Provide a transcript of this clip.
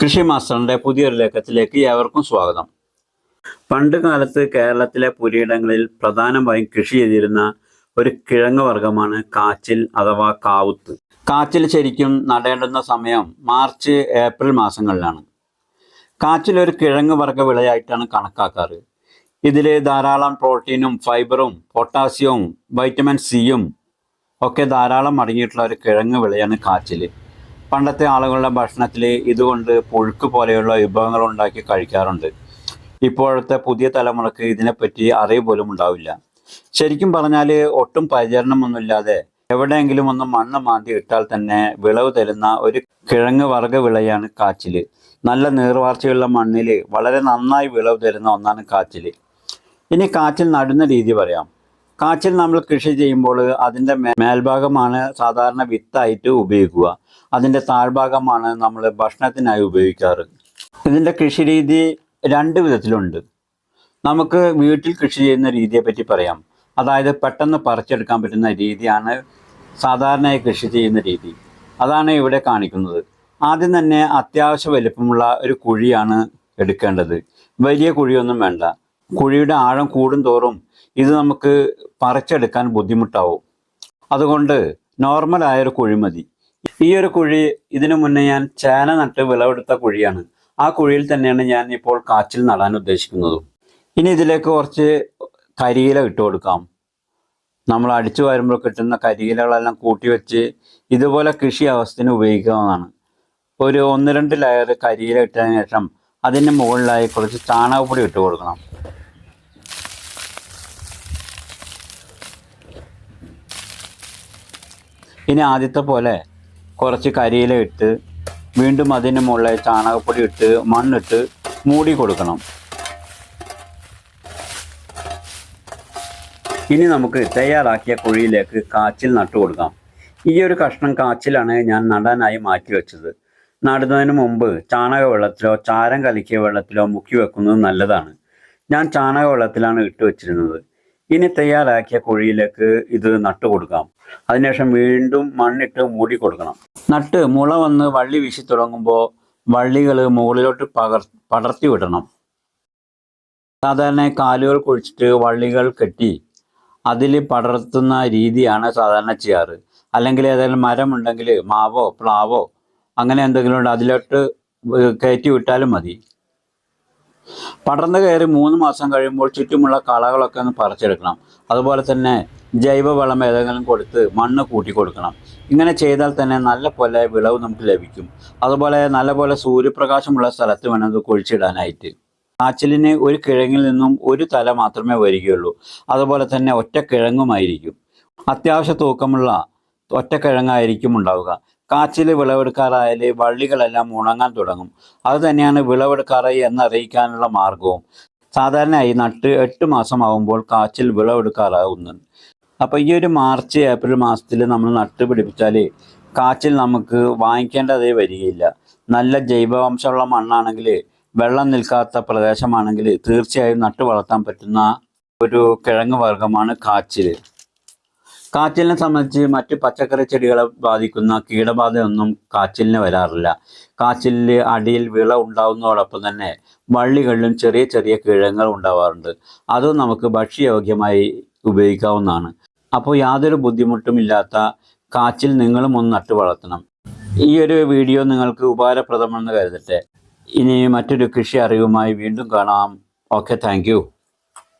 കൃഷി മാസ്റ്ററിന്റെ പുതിയൊരു ലേഖത്തിലേക്ക് ഏവർക്കും സ്വാഗതം. പണ്ട് കാലത്ത് കേരളത്തിലെ പുരയിടങ്ങളിൽ പ്രധാനമായും കൃഷി ചെയ്തിരുന്ന ഒരു കിഴങ്ങ് വർഗമാണ് കാച്ചിൽ അഥവാ കാവുത്ത്. കാച്ചിൽ ശരിക്കും നടേണ്ടുന്ന സമയം മാർച്ച് ഏപ്രിൽ മാസങ്ങളിലാണ്. കാച്ചിൽ ഒരു കിഴങ്ങ് വർഗ വിളയായിട്ടാണ് കണക്കാക്കാറ്. ഇതിൽ ധാരാളം പ്രോട്ടീനും ഫൈബറും പൊട്ടാസ്യവും വൈറ്റമിൻ സിയും ഒക്കെ ധാരാളം അടങ്ങിയിട്ടുള്ള ഒരു കിഴങ്ങ് വിളയാണ് കാച്ചിൽ പണ്ടത്തെ ആളുകളുടെ ഭക്ഷണത്തിൽ ഇതുകൊണ്ട് പുഴുക്ക് പോലെയുള്ള വിഭവങ്ങൾ ഉണ്ടാക്കി കഴിക്കാറുണ്ട്. ഇപ്പോഴത്തെ പുതിയ തലമുറയ്ക്ക് ഇതിനെപ്പറ്റി അറിവ് പോലും ഉണ്ടാവില്ല. ശരിക്കും പറഞ്ഞാൽ ഒട്ടും പരിചരണമൊന്നുമില്ലാതെ എവിടെയെങ്കിലും ഒന്ന് മണ്ണ് മാന്തി ഇട്ടാൽ തന്നെ വിളവ് തരുന്ന ഒരു കിഴങ്ങ് വർഗ വിളയാണ് കാച്ചിൽ നല്ല നീർവാർച്ചയുള്ള മണ്ണിൽ വളരെ നന്നായി വിളവ് തരുന്ന ഒന്നാണ് കാച്ചിൽ ഇനി കാച്ചിൽ നടുന്ന രീതി പറയാം. കാച്ചിൽ നമ്മൾ കൃഷി ചെയ്യുമ്പോൾ അതിന്റെ മേൽഭാഗമാണ് സാധാരണ വിത്തായിട്ട് ഉപയോഗിക്കുക. അതിന്റെ താഴ്ഭാഗമാണ് നമ്മൾ ഭക്ഷണത്തിനായി ഉപയോഗിക്കാറ്. ഇതിന്റെ കൃഷി രീതി രണ്ട് വിധത്തിലുണ്ട്. നമുക്ക് വീട്ടിൽ കൃഷി ചെയ്യുന്ന രീതിയെ പറ്റി പറയാം. അതായത് പെട്ടെന്ന് പറിച്ചെടുക്കാൻ പറ്റുന്ന രീതിയാണ് സാധാരണയായി കൃഷി ചെയ്യുന്ന രീതി. അതാണ് ഇവിടെ കാണിക്കുന്നത്. ആദ്യം തന്നെ അത്യാവശ്യ വലിപ്പമുള്ള ഒരു കുഴിയാണ് എടുക്കേണ്ടത്. വലിയ കുഴിയൊന്നും വേണ്ട. കുഴിയുടെ ആഴം കൂടും തോറും ഇത് നമുക്ക് പറിച്ചെടുക്കാൻ ബുദ്ധിമുട്ടാവും. അതുകൊണ്ട് നോർമലായൊരു കുഴി മതി. ഈ ഒരു കുഴി ഇതിനു മുന്നേ ഞാൻ ചേന നട്ട് വിളവെടുത്ത കുഴിയാണ്. ആ കുഴിയിൽ തന്നെയാണ് ഞാൻ ഇപ്പോൾ കാച്ചിൽ നടാൻ ഉദ്ദേശിക്കുന്നതും. ഇനി ഇതിലേക്ക് കുറച്ച് കരിയില ഇട്ട് കൊടുക്കാം. നമ്മൾ അടിച്ചു വരുമ്പോൾ കിട്ടുന്ന കരിയിലകളെല്ലാം കൂട്ടി വെച്ച് ഇതുപോലെ കൃഷി ആവശ്യത്തിന് ഉപയോഗിക്കാവുന്നതാണ്. ഒരു ഒന്ന് രണ്ട് ലെയർ കരിയില ഇട്ടതിന് ശേഷം അതിന്റെ മുകളിലായി കുറച്ച് ചാണകപ്പൊടി ഇട്ട് കൊടുക്കണം. ഇനി ആദ്യത്തെ പോലെ കുറച്ച് കരിയില ഇട്ട് വീണ്ടും അതിന് മുകളിൽ ചാണകപ്പൊടി ഇട്ട് മണ്ണിട്ട് മൂടി കൊടുക്കണം. ഇനി നമുക്ക് തയ്യാറാക്കിയ കുഴിയിലേക്ക് കാച്ചിൽ നട്ടു കൊടുക്കാം. ഈ ഒരു കഷ്ണം കാച്ചിലാണ് ഞാൻ നടാനായി മാറ്റി വെച്ചത്. നടുന്നതിന് മുമ്പ് ചാണക വെള്ളത്തിലോ ചാരം കലക്കിയ വെള്ളത്തിലോ മുക്കി വെക്കുന്നത് നല്ലതാണ്. ഞാൻ ചാണക വെള്ളത്തിലാണ് ഇട്ട് വെച്ചിരുന്നത്. ഇനി തയ്യാറാക്കിയ കുഴിയിലേക്ക് ഇത് നട്ടു കൊടുക്കാം. അതിനുശേഷം വീണ്ടും മണ്ണിട്ട് മൂടി കൊടുക്കണം. നട്ട് മുള വന്ന് വള്ളി വീശി തുടങ്ങുമ്പോൾ വള്ളികൾ മുകളിലോട്ട് പകർ പടർത്തി വിടണം. സാധാരണ കാലുകൾ കുഴിച്ചിട്ട് വള്ളികൾ കെട്ടി അതിൽ പടർത്തുന്ന രീതിയാണ് സാധാരണ ചെയ്യാറ്. അല്ലെങ്കിൽ ഏതെങ്കിലും മരമുണ്ടെങ്കിൽ മാവോ പ്ലാവോ അങ്ങനെ എന്തെങ്കിലും ഉണ്ട് അതിലോട്ട് കയറ്റി വിട്ടാലും മതി. പടർന്നു കയറി മൂന്ന് മാസം കഴിയുമ്പോൾ ചുറ്റുമുള്ള കളകളൊക്കെ ഒന്ന് പറിച്ചെടുക്കണം. അതുപോലെ തന്നെ ജൈവവളം ഏതെങ്കിലും കൊടുത്ത് മണ്ണ് കൂട്ടി കൊടുക്കണം. ഇങ്ങനെ ചെയ്താൽ തന്നെ നല്ല പോലെ വിളവ് നമുക്ക് ലഭിക്കും. അതുപോലെ നല്ല പോലെ സൂര്യപ്രകാശമുള്ള സ്ഥലത്ത് വേണം ഇത് കുഴിച്ചിടാനായിട്ട്. കാച്ചിലിന് ഒരു കിഴങ്ങിൽ നിന്നും ഒരു തല മാത്രമേ വരികയുള്ളൂ. അതുപോലെ തന്നെ ഒറ്റ കിഴങ്ങുമായിരിക്കും അത്യാവശ്യ തൂക്കമുള്ള ഒറ്റക്കിഴങ്ങായിരിക്കും ഉണ്ടാവുക. കാച്ചിൽ വിളവെടുക്കാറായാൽ വള്ളികളെല്ലാം ഉണങ്ങാൻ തുടങ്ങും. അത് തന്നെയാണ് വിളവെടുക്കാറായി എന്നറിയിക്കാനുള്ള മാർഗവും സാധാരണയായി നട്ട് എട്ട് മാസമാകുമ്പോൾ കാച്ചിൽ വിളവെടുക്കാറാവുന്നുണ്ട് അപ്പോൾ ഈ ഒരു മാർച്ച് ഏപ്രിൽ മാസത്തിൽ നമ്മൾ നട്ട് പിടിപ്പിച്ചാൽ കാച്ചിൽ നമുക്ക് വാങ്ങിക്കേണ്ടതേ വരികയില്ല. നല്ല ജൈവവംശമുള്ള മണ്ണാണെങ്കിൽ വെള്ളം നിൽക്കാത്ത പ്രദേശമാണെങ്കിൽ തീർച്ചയായും നട്ടു വളർത്താൻ പറ്റുന്ന ഒരു കിഴങ്ങ് വർഗമാണ് കാച്ചിൽ കാച്ചിലിനെ സംബന്ധിച്ച് മറ്റ് പച്ചക്കറി ചെടികളെ ബാധിക്കുന്ന കീടബാധയൊന്നും കാച്ചിലിന് വരാറില്ല. കാച്ചിലിൽ അടിയിൽ വിള ഉണ്ടാവുന്നതോടൊപ്പം തന്നെ വള്ളികളിലും ചെറിയ ചെറിയ കിഴങ്ങുകൾ ഉണ്ടാവാറുണ്ട്. അതും നമുക്ക് ഭക്ഷ്യയോഗ്യമായി ഉപയോഗിക്കാവുന്നതാണ്. അപ്പോൾ യാതൊരു ബുദ്ധിമുട്ടുമില്ലാത്ത കാച്ചിൽ നിങ്ങളും ഒന്ന് നട്ടു വളർത്തണം. ഈ ഒരു വീഡിയോ നിങ്ങൾക്ക് ഉപകാരപ്രദമെന്ന് കരുതട്ടെ. ഇനി മറ്റൊരു കൃഷി അറിവുമായി വീണ്ടും കാണാം. Okay thank